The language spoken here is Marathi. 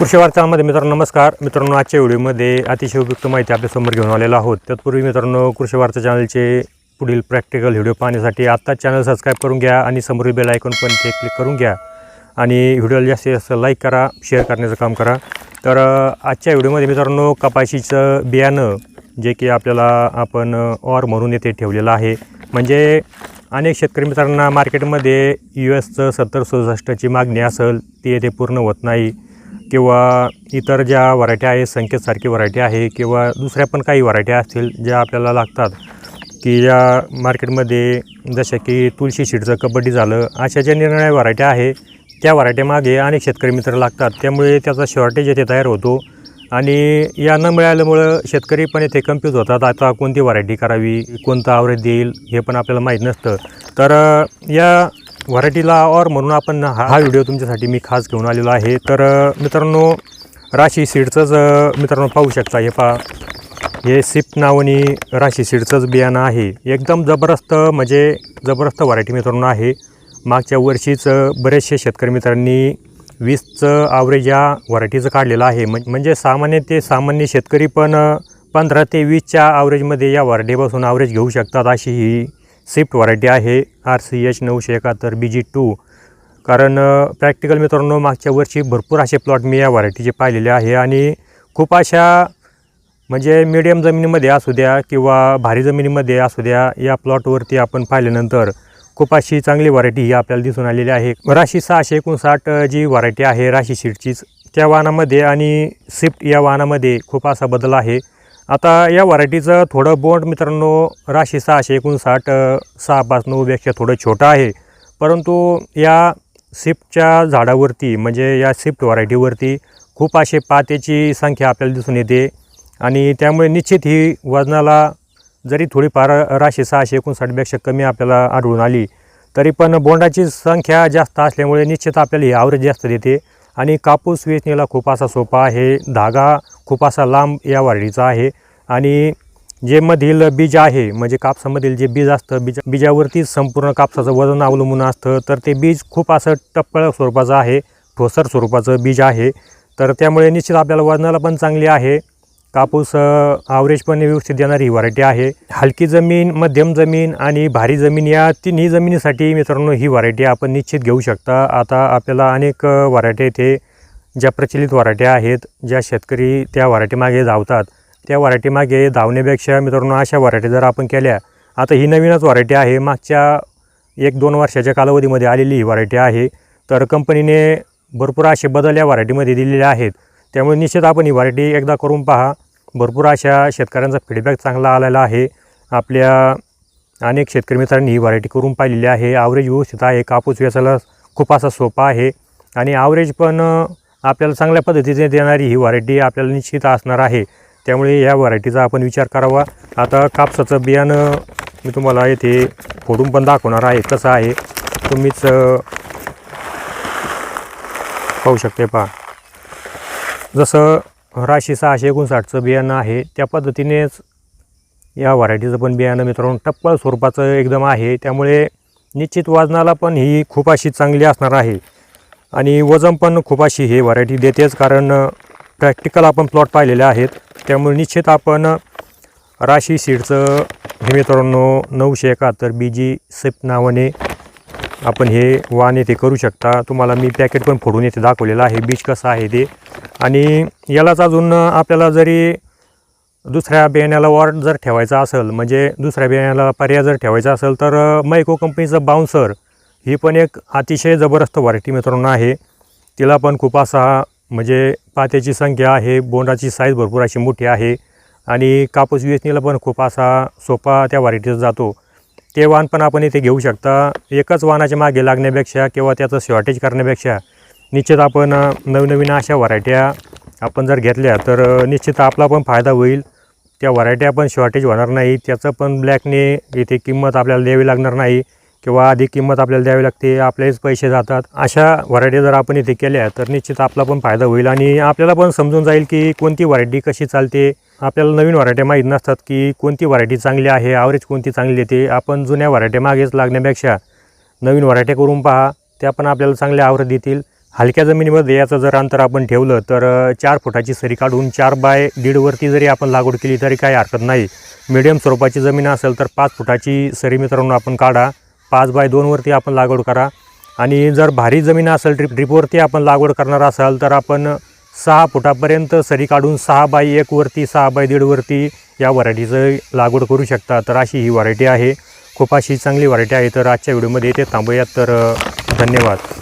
कृषी वार्तामध्ये मित्रांनो नमस्कार. मित्रांनो आजच्या व्हिडिओमध्ये अतिशय उपयुक्त माहिती आपल्यासमोर घेऊन आलेलो आहोत. तत्पूर्वी मित्रांनो कृषी वार्ता चॅनलचे पुढील प्रॅक्टिकल व्हिडिओ पाहण्यासाठी आत्ताच चॅनल सबस्क्राईब करून घ्या आणि समोरील बेल आयकॉन पण ते क्लिक करून घ्या. आणि व्हिडिओला जास्तीत जास्त लाईक करा शेअर करण्याचं काम करा. तर आजच्या व्हिडिओमध्ये मित्रांनो कपाशीचं बियाणं जे की आपल्याला आपण ऑर म्हणून येथे ठेवलेलं आहे. म्हणजे अनेक शेतकरी मित्रांना मार्केटमध्ये यू एसचं सत्तर सदुसष्टची मागणी असेल ती येथे पूर्ण होत नाही. किंवा इतर ज्या व्हरायटी आहे संकेतसारखी व्हरायटी आहे किंवा दुसऱ्या पण काही व्हरायटी असतील ज्या आपल्याला लागतात की या मार्केटमध्ये जशा की तुळशी शीटचं कबड्डी झालं अशा ज्या निर्णय व्हरायटी आहे त्या व्हरायटीमागे अनेक शेतकरी मित्र लागतात. त्यामुळे त्याचा शॉर्टेज येथे तयार होतो आणि या न मिळाल्यामुळं शेतकरी पण येथे कन्फ्यूज होतात आता कोणती व्हरायटी करावी कोणतं आवरेज देईल हे पण आपल्याला माहीत नसतं. तर या व्हरायटीला और म्हणून आपण हा हा व्हिडिओ तुमच्यासाठी मी खास घेऊन आलेलो आहे. तर मित्रांनो राशी सीडचंच मित्रांनो पाहू शकता हे पा हे सिप नावानी राशी सीडचंच बियाणं आहे. एकदम जबरदस्त म्हणजे जबरदस्त व्हरायटी मित्रांनो आहे. मागच्या वर्षीच बरेचसे शेतकरी मित्रांनी वीसचं आवरेज या व्हरायटीचं काढलेलं आहे. म्हणजे सामान्य ते सामान्य शेतकरी पण पंधरा ते वीसच्या आवरेजमध्ये या व्हरायटीपासून आवरेज घेऊ शकतात अशी ही स्विफ्ट व्हरायटी आहे आर सी एच नऊशे एकाहत्तर बी जी टू. कारण प्रॅक्टिकल मित्रांनो मागच्या वर्षी भरपूर असे प्लॉट मी या व्हरायटीचे पाहिलेले आहे आणि खूप अशा म्हणजे मिडियम जमिनीमध्ये असू द्या किंवा भारी जमिनीमध्ये असू द्या या प्लॉटवरती आपण पाहिल्यानंतर खूप अशी चांगली व्हरायटी ही आपल्याला दिसून आलेली आहे. राशी सहाशे एकोणसाठ जी व्हरायटी आहे राशी सीटचीच त्या वाहनामध्ये आणि स्विफ्ट या वाहनामध्ये खूप असा बदल आहे. आता या व्हरायटीचं थोडं बोंड मित्रांनो राशी सहाशे एकोणसाठ अ, सहा पाच नऊपेक्षा थोडं छोटं आहे. परंतु या सिफ्टच्या झाडावरती म्हणजे या सिफ्ट व्हरायटीवरती खूप असे पात्याची संख्या आपल्याला दिसून येते. आणि त्यामुळे निश्चित ही वजनाला जरी थोडीफार राशी सहाशे एकोणसाठपेक्षा कमी आपल्याला आढळून आली तरी पण बोंडाची संख्या जास्त असल्यामुळे निश्चित आपल्याला ही आवरेज जास्त देते. आणि कापूस वेचणीला खूप असा सोपा आहे धागा खूप असा लांब या वाढीचा आहे. आणि जे मधील बीज आहे म्हणजे कापसामधील जे बीज असतं बीज बीजावरती संपूर्ण कापसाचं वजन अवलंबून असतं तर ते बीज खूप असं टप्पळ स्वरूपाचं आहे ठोसर स्वरूपाचं बीज आहे. तर त्यामुळे निश्चित आपल्याला वजनाला पण चांगली आहे. कापूस आवरेज पण व्यवस्थित देणारी ही व्हरायटी आहे. हलकी जमीन मध्यम जमीन आणि भारी जमीन या तिन्ही जमिनीसाठी मित्रांनो ही व्हरायटी आपण निश्चित घेऊ शकता. आता आपल्याला अनेक व्हरायटी इथे ज्या प्रचलित व्हरायट्या आहेत ज्या शेतकरी त्या व्हरायटीमागे धावतात. त्या व्हरायटीमागे धावण्यापेक्षा मित्रांनो अशा व्हरायटी जर आपण केल्या आता ही नवीनच व्हरायटी आहे. मागच्या एक दोन वर्षाच्या कालावधीमध्ये आलेली ही व्हरायटी आहे. तर कंपनीने भरपूर असे बदल या व्हरायटीमध्ये दिलेले आहेत. त्यामुळे निश्चित आपण ही व्हरायटी एकदा करून पहा. भरपूर अशा शेतकऱ्यांचा फीडबॅक चांगला आलेला आहे. आपल्या अनेक शेतकरी मित्रांनी ही व्हरायटी करून पाहिलेली आहे. आवरेज व्यवस्थित आहे. कापूस वेचायला खूप असा सोपा आहे. आणि आवरेज पण आपल्याला चांगल्या पद्धतीने देणारी ही व्हरायटी आपल्याला निश्चित असणार आहे. त्यामुळे या व्हरायटीचा आपण विचार करावा. आता कापसाचं बियाणं मी तुम्हाला येथे फोडून पण दाखवणार आहे. कसं आहे तुम्हीच पाहू शकते पहा. जसं राशी सहाशे एकोणसाठचं बियाणं आहे त्या पद्धतीनेच या व्हरायटीचं पण बियाणं मित्रांनो टप्पल स्वरूपाचं एकदम आहे. त्यामुळे निश्चित वजनाला पण ही खूप अशी चांगली असणार आहे. आणि वजन पण खूप अशी हे व्हरायटी देतेच कारण प्रॅक्टिकल आपण प्लॉट पाहिलेले आहेत. त्यामुळे निश्चित आपण राशी सीडचं हे मित्रांनो नऊशे एकाहत्तर बी जी सिप नावाने आपण हे वाण येथे करू शकता. तुम्हाला मी पॅकेट पण फोडून येथे दाखवलेलं आहे. बीज कसं आहे ते. आणि यालाच अजून आपल्याला जरी दुसऱ्या बियाण्याला वॉर्ड जर ठेवायचा असेल म्हणजे दुसऱ्या बियाण्याला पर्याय जर ठेवायचा असेल तर मैको कंपनीचं बाउन्सर ही पण एक अतिशय जबरदस्त व्हरायटी मित्रांनो आहे. तिला पण खूप असा म्हणजे पात्याची संख्या आहे बोंडाची साईज भरपूर अशी मोठी आहे आणि कापूस वेचणीला पण खूप असा सोपा त्या व्हरायटीचा जातो. ते वाण पण आपण इथे घेऊ शकता. एकच वाहनाच्या मागे लागण्यापेक्षा किंवा त्याचं शॉर्टेज करण्यापेक्षा निश्चित आपण नवनवीन अशा व्हरायट्या आपण जर घेतल्या तर निश्चित आपला पण फायदा होईल. त्या व्हरायट्या पण शॉर्टेज होणार नाही. त्याचं पण ब्लॅकने इथे किंमत आपल्याला द्यावी लागणार नाही. किंवा अधिक किंमत आपल्याला द्यावी लागते आपलेच पैसे जातात. अशा व्हरायटी जर आपण इथे केल्या तर निश्चित आपला पण फायदा होईल आणि आपल्याला पण समजून जाईल की कोणती व्हरायटी कशी चालते. आपल्याला नवीन व्हरायटी माहीत नसतात की कोणती व्हरायटी चांगली आहे ॲव्हरेज कोणती चांगली येते. आपण जुन्या व्हरायटी मागेच लागण्यापेक्षा नवीन व्हरायटी करून पहा त्या पण आपल्याला चांगल्या आवरेज देतील. हलक्या जमिनीमध्ये याचं जर अंतर आपण ठेवलं तर चार फुटाची सरी काढून चार बाय दीडवरती जरी आपण लागवड केली तरी काही हरकत नाही. मिडियम स्वरूपाची जमीन असेल तर पाच फुटाची सरी मित्रांनो आपण काढा. पाच बाय दोनवरती आपण लागवड करा. आणि जर भारी जमीन असेल ड्रिप ड्रिपवरती आपण लागवड करणार असाल तर आपण सहा फुटापर्यंत सरी काढून सहा बाय एकवरती सहा बाय दीडवरती या व्हरायटीचं लागवड करू शकता. तर अशी ही व्हरायटी आहे. खूप अशी चांगली व्हरायटी आहे. तर आजच्या व्हिडिओमध्ये इथे थांबूयात. तर धन्यवाद.